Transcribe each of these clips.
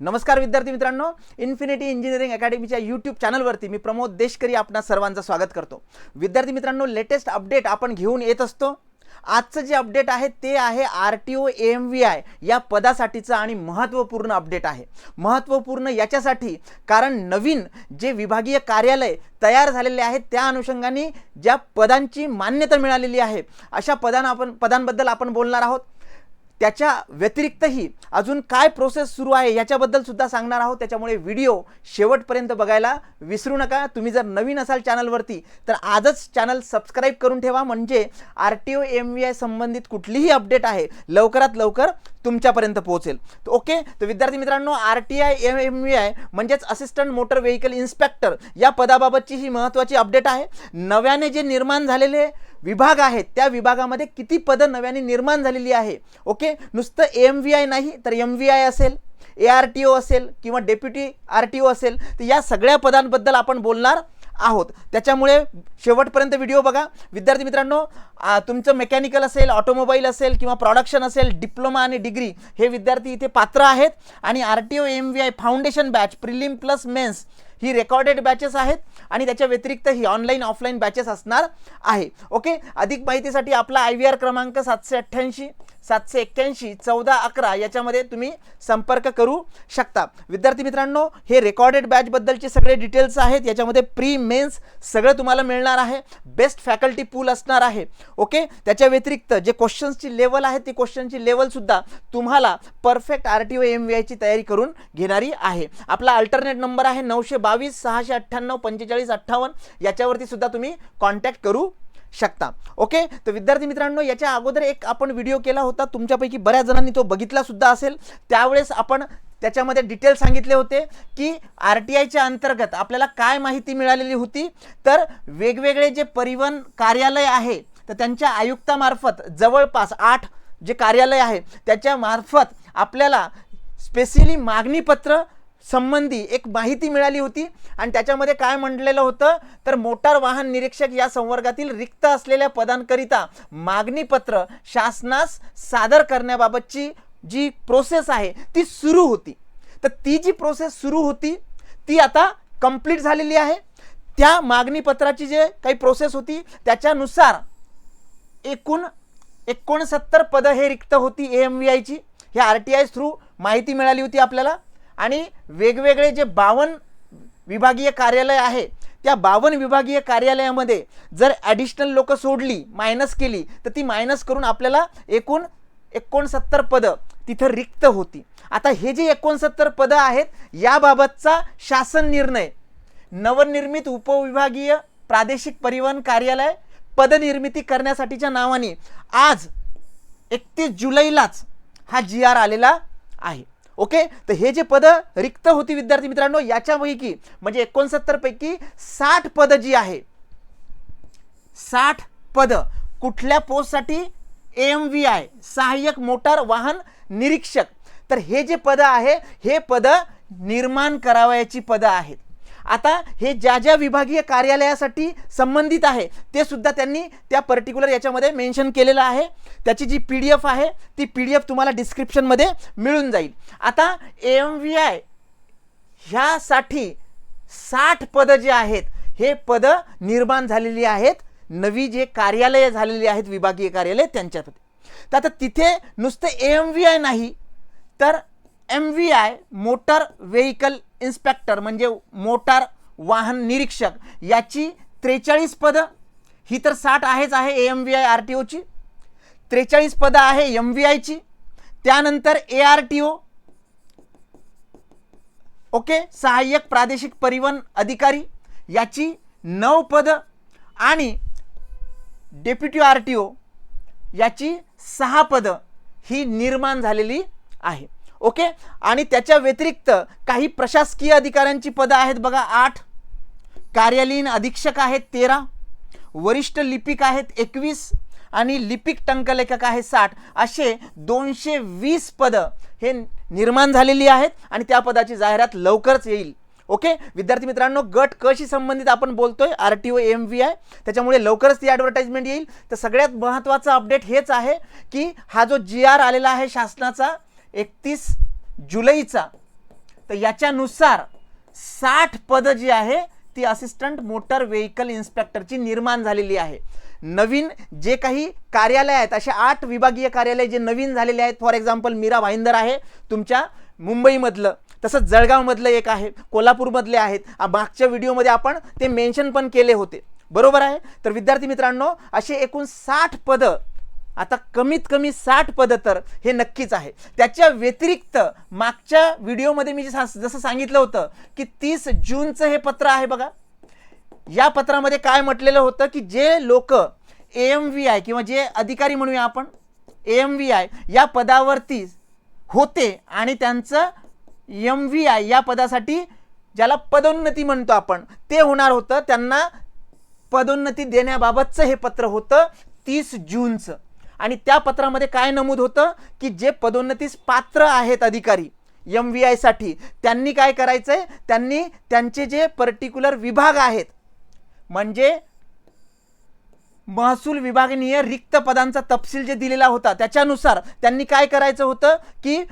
नमस्कार विद्यार्थी मित्रांनो इन्फिनिटी इंजिनिअरिंग अकॅडमीच्या यूट्यूब चॅनलवरती मी प्रमोद देशकरी आपणा सर्वांचं स्वागत करतो. विद्यार्थी मित्रांनो लेटेस्ट अपडेट आपण घेऊन येत असतो. आजचं जे अपडेट आहे ते आहे R T O M V I या पदासाठीचं आणि महत्त्वपूर्ण अपडेट आहे. महत्त्वपूर्ण याच्यासाठी कारण नवीन जे विभागीय कार्यालय तयार झालेले आहेत त्या अनुषंगाने ज्या पदांची मान्यता मिळालेली आहे अशा पदां आपण पदांबद्दल आपण बोलणार आहोत. त्याच्या व्यतिरिक्तही अजून काय प्रोसेस सुरू आहे याच्याबद्दल सुद्धा सांगणार आहोत. त्याच्यामुळे व्हिडिओ शेवटपर्यंत बघायला विसरू नका. तुम्ही जर नवीन असाल चॅनलवरती तर आजच चॅनल सबस्क्राईब करून ठेवा. म्हणजे R T O M V I संबंधित कुठलीही अपडेट आहे लवकरात लवकर तुमच्यापर्यंत पोहोचेल. तर ओके तर विद्यार्थी मित्रांनो R T I M M V I म्हणजेच असिस्टंट मोटर व्हेकल इन्स्पेक्टर या पदाबाबतची ही महत्त्वाची अपडेट आहे. नव्याने जे निर्माण झालेले विभाग आहेत. त्या विभागामध्ये किती पदं नव्याने निर्माण झालेली आहे. ओके? नुसतं एम व्ही आय नाही तर एम व्ही आय असेल ए आर टी ओ असेल किंवा डेप्युटी आर टी ओ असेल तर या सगळ्या पदांबद्दल आपण बोलणार आहोत. त्याच्यामुळे शेवटपर्यंत व्हिडिओ बघा. विद्यार्थी मित्रांनो तुमचं मेकॅनिकल असेल ऑटोमोबाईल असेल किंवा प्रॉडक्शन असेल डिप्लोमा आणि डिग्री हे विद्यार्थी इथे पात्र आहेत. आणि R T O M V I foundation batch prelim plus mains he recorded batches आहेत आणि त्याच्या व्यतिरिक्त ही ऑनलाईन ऑफलाईन बॅचेस असणार आहे. ओके अधिक माहितीसाठी आपला आय व्ही आर क्रमांक सातशे अठ्ठ्याऐंशी. सातशे एक्क्याऐंशी चौदा अकरा याच्यामध्ये तुम्ही संपर्क करू शकता. विद्यार्थी मित्रांनो हे रेकॉर्डेड बॅचबद्दलचे सगळे डिटेल्स आहेत. याच्यामध्ये प्री मेन्स सगळं तुम्हाला मिळणार आहे. बेस्ट फॅकल्टी पूल असणार आहे. ओके त्याच्या व्यतिरिक्त जे क्वेश्चन्सची लेवल आहे ती क्वेश्चनची लेवलसुद्धा तुम्हाला perfect R T O M V आयची तयारी करून घेणारी आहे. आपला अल्टरनेट नंबर आहे नऊशे बावीस सहाशे अठ्ठ्याण्णव पंचेचाळीस अठ्ठावन्न. याच्यावरती सुद्धा तुम्ही कॉन्टॅक्ट करू शकता. ओके तर विद्यार्थी मित्रांनो याच्या अगोदर एक आपण व्हिडिओ केला होता. तुमच्यापैकी बऱ्याच जणांनी तो बघितला सुद्धा असेल. त्यावेळेस आपण त्याच्यामध्ये डिटेल सांगितले होते की आर टी आयच्या अंतर्गत आपल्याला काय माहिती मिळालेली होती. तर वेगवेगळे जे परिवहन कार्यालय आहे तर त्यांच्या आयुक्तामार्फत जवळपास आठ जे कार्यालय आहे त्याच्या मार्फत आपल्याला स्पेशली मागणीपत्र संबंधी एक माहिती मिळाली होती आणि त्याच्यामध्ये काय म्हटलेलं होतं? तर मोटार वाहन निरीक्षक या संवर्गातील रिक्त असलेल्या पदांकरिता मागणीपत्र शासनास सादर करण्याबाबतची जी प्रोसेस आहे ती सुरू होती. तर ती जी प्रोसेस सुरू होती ती आता कंप्लीट झालेली आहे. त्या मागणीपत्राची जे काही प्रोसेस होती त्याच्यानुसार एकूण एकोणसत्तर पदं हे रिक्त होती ए एम व्ही आयची हे आर टी आय थ्रू माहिती मिळाली होती आपल्याला. आणि वेगवेगळे जे बावन विभागीय कार्यालय आहे त्या बावन विभागीय कार्यालयामध्ये जर ॲडिशनल लोक सोडली मायनस केली तर ती मायनस करून आपल्याला एकूण एकोणसत्तर पदं तिथं रिक्त होती. आता हे जे एकोणसत्तर पदं आहेत याबाबतचा शासन निर्णय नवनिर्मित उपविभागीय प्रादेशिक परिवहन कार्यालय पदनिर्मिती करण्यासाठीच्या नावाने आज एकतीस जुलैलाच हा जी आर आलेला आहे. ओके? तर हे जे पदं रिक्त होती विद्यार्थी मित्रांनो याच्यापैकी म्हणजे एकोणसत्तर पैकी साठ पदं जी आहे साठ पदं कुठल्या पोस्टसाठी? एम व्ही आय सहाय्यक मोटार वाहन निरीक्षक. तर हे जे पदं आहे हे पदं निर्माण करावयाची पदं आहेत. आता हे ज्या ज्या विभागीय कार्यालयासाठी संबंधित आहे ते सुद्धा त्यांनी त्या पर्टिक्युलर याच्यामध्ये मेन्शन केलेलं आहे. त्याची जी पी डी एफ आहे ती पी डी एफ तुम्हाला डिस्क्रिप्शनमध्ये मिळून जाईल. आता एम व्ही आय ह्यासाठी साठ पदं जे आहेत हे पदं निर्माण झालेली आहेत. नवी जे कार्यालय झालेली आहेत विभागीय कार्यालय त्यांच्यामध्ये. तर आता तिथे नुसतं एम व्ही आय नाही तर M V I motor vehicle inspector म्हणजे मोटार वाहन निरीक्षक याची त्रेचाळीस पदं. ही तर साठ आहेच आहे A M V I R T ओची त्रेचाळीस पदं आहे एम व्ही आयची त्यानंतर A R T O okay सहाय्यक प्रादेशिक परिवहन अधिकारी याची नऊ पदं आणि डेप्युटी आर टी ओ याची सहा पदं ही निर्माण झालेली आहे. ओके आणि त्याच्या व्यतिरिक्त काही प्रशासकीय अधिकाऱ्यांची पदं आहेत बघा आठ. कार्यालयीन अधीक्षक आहेत तेरा. वरिष्ठ लिपिक आहेत एकवीस. आणि लिपिक टंकलेखक आहे साठ. असे दोनशे वीस पदं हे निर्माण झालेली आहेत आणि त्या पदाची जाहिरात लवकरच येईल. ओके विद्यार्थी मित्रांनो गट कशी संबंधित आपण बोलतोय? R T O M V I त्याच्यामुळे लवकरच ती ॲडव्हर्टाइजमेंट येईल. तर सगळ्यात महत्त्वाचं अपडेट हेच आहे की हा जो जी आर आलेला आहे शासनाचा एकतीस जुलैचा तर याच्यानुसार साठ पदं जी आहे ती असिस्टंट मोटर व्हेकल इन्स्पेक्टरची निर्माण झालेली आहे. नवीन जे काही कार्यालय आहेत असे आठ विभागीय कार्यालय जे नवीन झालेले आहेत फॉर एक्झाम्पल मीरा भाईंदर आहे तुमच्या मुंबईमधलं तसंच जळगावमधलं एक आहे कोल्हापूरमधले आहेत. मागच्या व्हिडिओमध्ये आपण ते मेन्शन पण केले होते. बरोबर आहे? तर विद्यार्थी मित्रांनो असे एकूण साठ पदं आता कमीत कमी साठ पदं तर हे नक्कीच आहे. त्याच्या व्यतिरिक्त मागच्या व्हिडिओमध्ये मी जे जसं सांगितलं होतं की तीस जूनचं हे पत्र आहे बघा. या पत्रामध्ये काय म्हटलेलं होतं की जे लोक ए एम व्ही आय किंवा जे अधिकारी म्हणूया आपण ए एम व्ही आय या पदावरती होते आणि त्यांचं एम व्ही आय या पदासाठी ज्याला पदोन्नती म्हणतो आपण ते होणार होतं. त्यांना पदोन्नती देण्याबाबतचं हे पत्र होतं तीस जूनचं. आणि त्या पत्रामध्ये काय नमूद होतं की जे पदोन्नतीस पात्र आहेत अधिकारी एम व्ही आयसाठी त्यांनी काय करायचं आहे त्यांनी त्यांचे जे पर्टिक्युलर विभाग आहेत म्हणजे महसूल विभागनीय रिक्त पदांचा तपशील जे दिलेला होता त्याच्यानुसार त्यांनी काय करायचं होतं की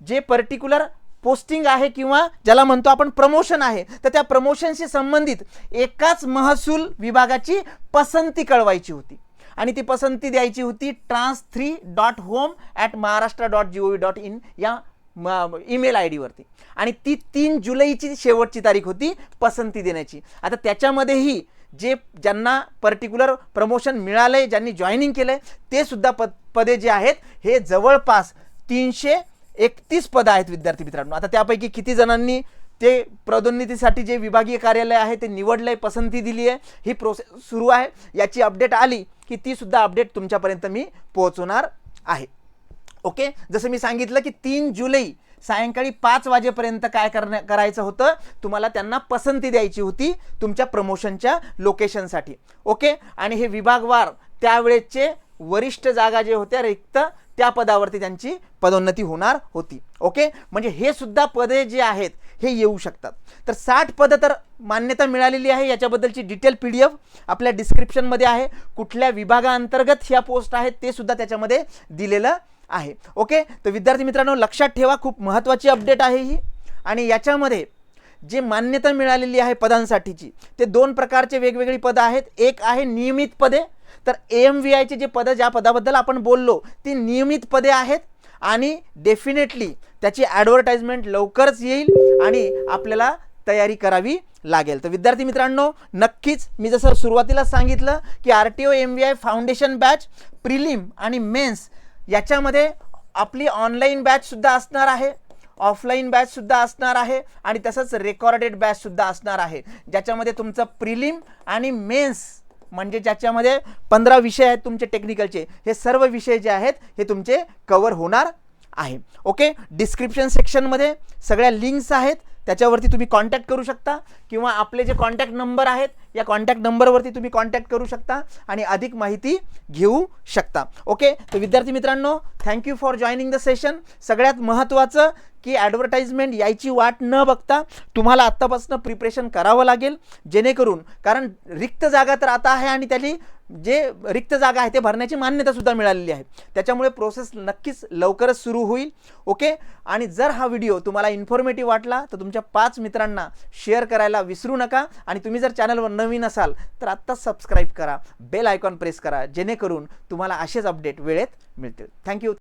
जे पर्टिक्युलर पोस्टिंग आहे किंवा ज्याला म्हणतो आपण प्रमोशन आहे तर त्या प्रमोशनशी संबंधित एकाच महसूल विभागाची पसंती कळवायची होती. आणि ती पसंती द्यायची होती trans three dot home at Maharashtra dot G O V dot in या म ईमेल आय डीवरती आणि ती तीन जुलैची शेवटची तारीख होती पसंती देण्याची. आता त्याच्यामध्येही जे ज्यांना पर्टिक्युलर प्रमोशन मिळालं आहे ज्यांनी जॉईनिंग केलं आहे ते सुद्धा पद पदे जे आहेत हे जवळपास तीनशे एकतीस पदं आहेत विद्यार्थी मित्रांनो. आता त्यापैकी किती जणांनी ते पदोन्नतीसाठी जे विभागीय कार्यालय आहे ते निवडलं आहे पसंती दिली आहे ही प्रोसेस सुरू आहे. याची अपडेट आली की तीसुद्धा अपडेट तुमच्यापर्यंत मी पोहोचवणार आहे. ओके? जसं मी सांगितलं की तीन जुलै सायंकाळी पाच वाजेपर्यंत काय करण्या करायचं होतं? तुम्हाला त्यांना पसंती द्यायची होती तुमच्या प्रमोशनच्या लोकेशनसाठी. ओके? आणि हे विभागवार त्यावेळेचे वरिष्ठ जागा जे होत्या रिक्त त्या पदावरती त्यांची पदोन्नती होणार होती. ओके? म्हणजे हे सुद्धा पदे जे आहेत हे येऊ शकतात. तर साठ पदं तर मान्यता मिळालेली आहे याच्याबद्दलची डिटेल पी डी एफ आपल्या डिस्क्रिप्शनमध्ये आहे. कुठल्या विभागाअंतर्गत ह्या पोस्ट आहेत ते सुद्धा त्याच्यामध्ये दिलेलं आहे. ओके तर विद्यार्थी मित्रांनो लक्षात ठेवा खूप महत्त्वाची अपडेट आहे ही. आणि याच्यामध्ये जे मान्यता मिळालेली आहे पदांसाठीची ते दोन प्रकारचे वेगवेगळी पदं आहेत. एक आहे नियमित पदे. तर ए एम व्ही आयचे जे पदं ज्या पदाबद्दल आपण बोललो ती नियमित पदे आहेत. आणि डेफिनेटली त्याची ॲडव्हर्टाइजमेंट लवकरच येईल आणि आपल्याला तयारी करावी लागेल. तर विद्यार्थी मित्रांनो नक्कीच मी जसं सुरुवातीला सांगितलं की R T O M V I foundation batch prelim आणि मेन्स याच्यामध्ये आपली ऑनलाईन बॅचसुद्धा असणार आहे ऑफलाईन बॅचसुद्धा असणार आहे आणि तसंच रेकॉर्डेड बॅचसुद्धा असणार आहे. ज्याच्यामध्ये तुमचं प्रिलिम आणि मेन्स म्हणजे ज्याच्यामध्ये पंधरा विषय आहेत तुमचे टेक्निकलचे हे सर्व विषय जे आहेत हे तुमचे कवर होणार आहे. ओके डिस्क्रिप्शन सेक्शनमध्ये सगळ्या लिंक्स आहेत. त्याच्यावरती तुम्ही कॉन्टॅक्ट करू शकता किंवा आपले जे कॉन्टॅक्ट नंबर आहेत या कॉन्टॅक्ट नंबरवरती तुम्ही कॉन्टॅक्ट करू शकता आणि अधिक माहिती घेऊ शकता. ओके तर विद्यार्थी मित्रांनो thank you for joining the session सगळ्यात महत्त्वाचं की ॲडव्हर्टाइजमेंट यायची वाट न बघता तुम्हाला आत्तापासून प्रिपरेशन करावं लागेल जेणेकरून कारण रिक्त जागा तर आता आहे आणि त्याली जे रिक्त जागा आहे ते भरण्याची मान्यतासुद्धा मिळालेली आहे. त्याच्यामुळे प्रोसेस नक्कीच लवकरच सुरू होईल. ओके आणि जर हा व्हिडिओ तुम्हाला इन्फॉर्मेटिव्ह वाटला तर तुमच्या पाच मित्रांना शेअर करायला विसरू नका. आणि तुम्ही जर चॅनलवर नवीन असाल तर आत्ताच सबस्क्राईब करा. बेल आयकॉन प्रेस करा जेणेकरून तुम्हाला असेच अपडेट वेळेत मिळतील. थँक्यू